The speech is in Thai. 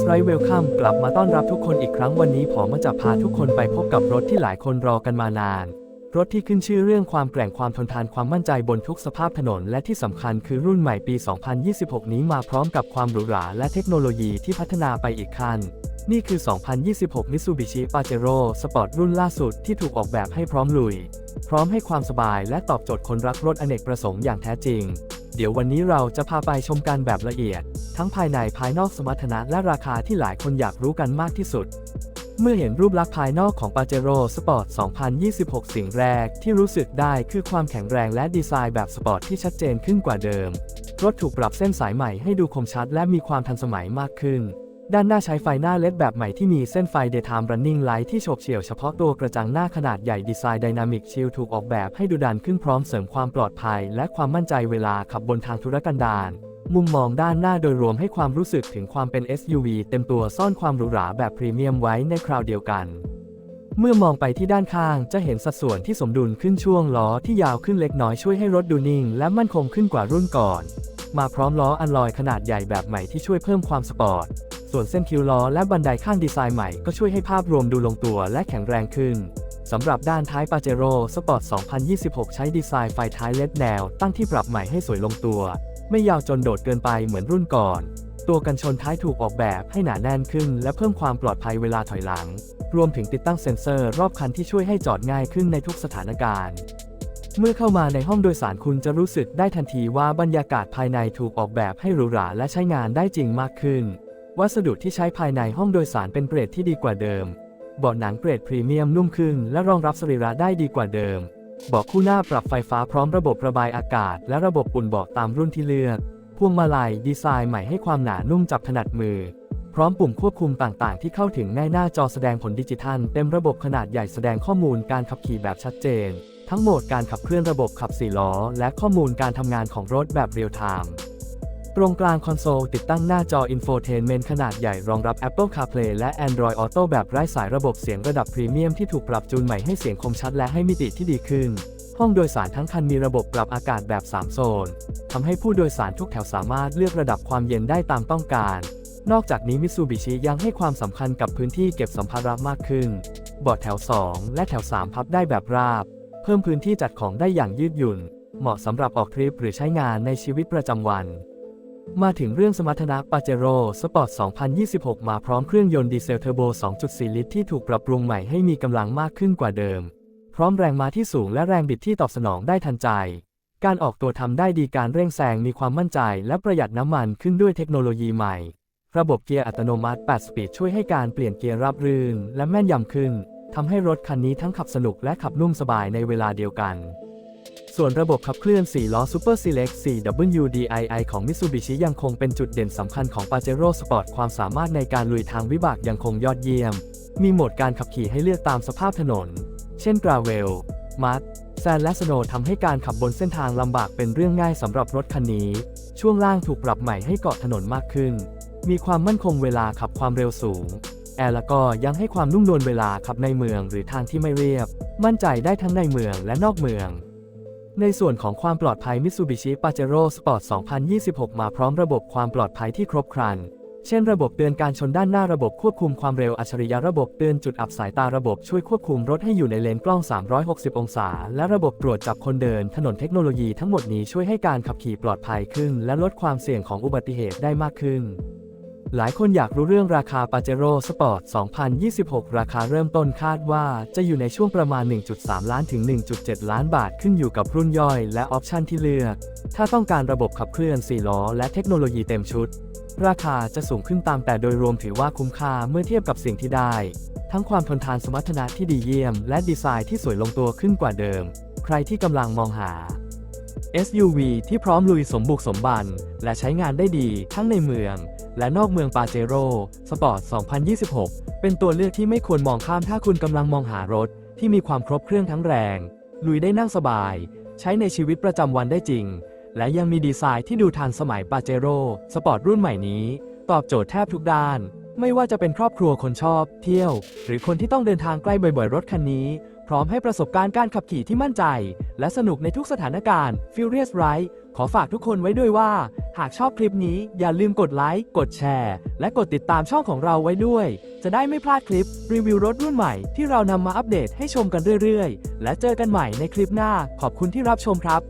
Furious Ride Welcome กลับมาต้อนรับทุกคนอีกครั้งวันนี้ผมมาจะพาทุกคนไปพบกับรถที่หลายคนรอกันมานาน รถที่ขึ้นชื่อเรื่องความแกร่งความทนทานความมั่นใจบนทุกสภาพถนน และที่สำคัญคือรุ่นใหม่ปี 2026 นี้มาพร้อมกับความหรูหราและเทคโนโลยีที่พัฒนาไปอีกขั้น นี่คือ 2026 Mitsubishi Pajero Sport รุ่นล่าสุดที่ถูกออกแบบให้พร้อมลุย พร้อมให้ความสบายและตอบโจทย์คนรักรถอเนกประสงค์อย่างแท้จริง เดี๋ยววันนี้เราจะพาไปชมกันแบบละเอียด ทั้งภายในภายนอกสมรรถนะและราคาที่หลายคนอยากรู้กันมากที่สุด เมื่อเห็นรูปลักษณ์ภายนอกของ Pajero Sport 2026 สิ่งแรกที่รู้สึกได้คือความแข็งแรงและดีไซน์แบบสปอร์ตที่ชัดเจนขึ้นกว่าเดิม รถถูกปรับเส้นสายใหม่ให้ดูคมชัดและมีความทันสมัยมากขึ้นด้านหน้าใช้ไฟหน้าเลดแบบใหม่ที่มีเส้นไฟ Daytime Running Light ที่โฉบเฉี่ยวเฉพาะตัวกระจังหน้าขนาดใหญ่ดีไซน์ Dynamic Shield ถูกออกแบบให้ดูดันขึ้นพร้อมเสริมความปลอดภัย และความมั่นใจเวลาขับบนทางธุรกันดาร มุมมองด้านหน้าโดยรวมให้ความรู้สึกถึงความเป็น SUV เต็มตัวซ่อนความหรูหราแบบพรีเมียมไว้ในคราวเดียวกัน เมื่อมองไปที่ด้านข้างจะเห็นสัดส่วนที่สมดุลขึ้นช่วงล้อที่ยาวขึ้นเล็กน้อยช่วยให้รถดูนิ่ง และมั่นคงขึ้นกว่ารุ่นก่อน มาพร้อมล้ออันลอยขนาดใหญ่แบบใหม่ที่ช่วยเพิ่มความสปอร์ต ส่วนเส้นคิ้วล้อและบันไดข้างดีไซน์ใหม่ก็ช่วยให้ภาพรวมดูลงตัวและแข็งแรงขึ้น สำหรับด้านท้าย Pajero Sport 2026 ใช้ดีไซน์ไฟท้ายเล็ดแนว ตั้งที่ปรับใหม่ให้สวยลงตัว ไม่ยาวจนโดดเกินไปเหมือนรุ่นก่อน ตัวกันชนท้ายถูกออกแบบให้หนาแน่นขึ้น และเพิ่มความปลอดภัยเวลาถอยหลัง รวมถึงติดตั้งเซ็นเซอร์รอบคันที่ช่วยให้จอดง่ายขึ้นในทุกสถานการณ์ เมื่อเข้ามาในห้องโดยสารคุณจะรู้สึกได้ทันทีว่าบรรยากาศภายในถูกออกแบบให้หรูหราและใช้งานได้จริงมากขึ้น วัสดุที่ใช้ภายในห้องโดยสารเป็นเกรดที่ดีกว่าเดิม เบาะหนังเกรดพรีเมียมนุ่มขึ้นและรองรับสรีระได้ดีกว่าเดิม เบาะคู่หน้าปรับไฟฟ้าพร้อมระบบระบายอากาศ และระบบอุ่นเบาะตามรุ่นที่เลือก พวงมาลัยดีไซน์ใหม่ให้ความหนานุ่มจับถนัดมือ พร้อมปุ่มควบคุมต่างๆ ที่เข้าถึงง่ายหน้าจอแสดงผลดิจิทัล เต็มระบบขนาดใหญ่แสดงข้อมูลการขับขี่แบบชัดเจน ทั้งโหมดการขับเคลื่อนระบบขับ4ล้อ และข้อมูลการทำงานของรถแบบเรียลไทม์ ตรงกลางคอนโซลติดตั้งหน้าจอ Infotainment ขนาดใหญ่รองรับ Apple CarPlay และ Android Auto แบบไร้สายระบบเสียงระดับพรีเมียมที่ถูกปรับจูนใหม่ให้เสียงคมชัดและให้มิติที่ดีขึ้น ห้องโดยสารทั้งคันมีระบบปรับอากาศแบบ 3 โซน ทำให้ผู้โดยสารทุกแถวสามารถเลือกระดับความเย็นได้ตามต้องการ นอกจากนี้มิ t ซูบิชิยังให้ความสำคัญกับพื้นที่เก็บสัมภาระมากขึ้นเบาะแถว 2 และแถว 3 พับได้แบบราบ เพิ่มพื้นที่จัดของได้อย่างยืดหยุ่น เหมาะสำหรับออกทริปหรือใช้งานในชีวิตประจำวัน มาถึงเรื่องสมรรถนะ Pajero Sport 2026 มาพร้อมเครื่องยนต์ดีเซลเทอร์โบ 2.4 ลิตรที่ถูกปรับปรุงใหม่ให้มีกำลังมากขึ้นกว่าเดิม พร้อมแรงม้าที่สูงและแรงบิดที่ตอบสนองได้ทันใจ การออกตัวทำได้ดีการเร่งแซงมีความมั่นใจและประหยัดน้ำมันขึ้นด้วยเทคโนโลยีใหม่ ระบบเกียร์อัตโนมัติ 8 สปีดช่วยให้การเปลี่ยนเกียร์ราบรื่น และแม่นยำขึ้นทำให้รถคันนี้ทั้งขับสนุกและขับนุ่มสบายในเวลาเดียวกัน ส่วนระบบขับเคลื่อน 4 ล้อ Super Select 4WDII ของ Mitsubishi ยังคงเป็นจุดเด่นสำคัญของ Pajero Sport ความสามารถในการลุยทางวิบากยังคงยอดเยี่ยม มีโหมดการขับขี่ให้เลือกตามสภาพถนน เช่น Gravel มัดแซนและสโนทำให้การขับบนเส้นทางลำบากเป็นเรื่องง่ายสำหรับรถคันนี้ ช่วงล่างถูกปรับใหม่ให้เกาะถนนมากขึ้น มีความมั่นคงเวลาขับความเร็วสูงแอร์แล้วก็ยังให้ความนุ่มนวลเวลาขับในเมืองหรือทางที่ไม่เรียบ มั่นใจได้ทั้งในเมืองและนอกเมือง ในส่วนของความปลอดภัย Mitsubishi Pajero Sport 2026 มาพร้อมระบบความปลอดภัยที่ครบครัน เช่นระบบเตือนการชนด้านหน้าระบบควบคุมความเร็วอัจฉริยะระบบเตือนจุดอับสายตาระบบช่วยควบคุมรถให้อยู่ในเลนกล้อง 360 องศา และระบบตรวจจับคนเดิน ถนนเทคโนโลยีทั้งหมดนี้ช่วยให้การขับขี่ปลอดภัยขึ้น และลดความเสี่ยงของอุบัติเหตุได้มากขึ้น หลายคนอยากรู้เรื่องราคา Pajero Sport 2026 ราคาเริ่มต้นคาดว่าจะอยู่ในช่วงประมาณ 1.3 ล้านถึง 1.7 ล้านบาทขึ้นอยู่กับรุ่นย่อยและออปชันที่เลือก ถ้าต้องการระบบขับเคลื่อน 4 ล้อ และเทคโนโลยีเต็มชุด ราคาจะสูงขึ้นตามแต่โดยรวมถือว่าคุ้มค่าเมื่อเทียบกับสิ่งที่ได้ ทั้งความทนทานสมรรถนะที่ดีเยี่ยม และดีไซน์ที่สวยลงตัวขึ้นกว่าเดิม ใครที่กำลังมองหา SUV ที่พร้อมลุยสมบุกสมบัน และใช้งานได้ดีทั้งในเมือง และนอกเมืองปาเจโร่สปอร์ต 2026 เป็นตัวเลือกที่ไม่ควรมองข้ามถ้าคุณกำลังมองหารถที่มีความครบเครื่องทั้งแรง ลุยได้นั่งสบาย ใช้ในชีวิตประจำวันได้จริง และยังมีดีไซน์ที่ดูทันสมัยปาเจโร่สปอร์ตรุ่นใหม่นี้ ตอบโจทย์แทบทุกด้าน ไม่ว่าจะเป็นครอบครัวคนชอบ เที่ยว หรือคนที่ต้องเดินทางใกล้บ่อยๆ รถคันนี้ พร้อมให้ประสบการณ์การขับขี่ที่มั่นใจ และสนุกในทุกสถานการณ์ Furious Ride ขอฝากทุกคนไว้ด้วยว่า หากชอบคลิปนี้อย่าลืมกดไลค์ กดแชร์ และกดติดตามช่องของเราไว้ด้วย จะได้ไม่พลาดคลิปรีวิวรถรุ่นใหม่ที่เรานำมาอัปเดตให้ชมกันเรื่อยๆ และเจอกันใหม่ในคลิปหน้า ขอบคุณที่รับชมครับ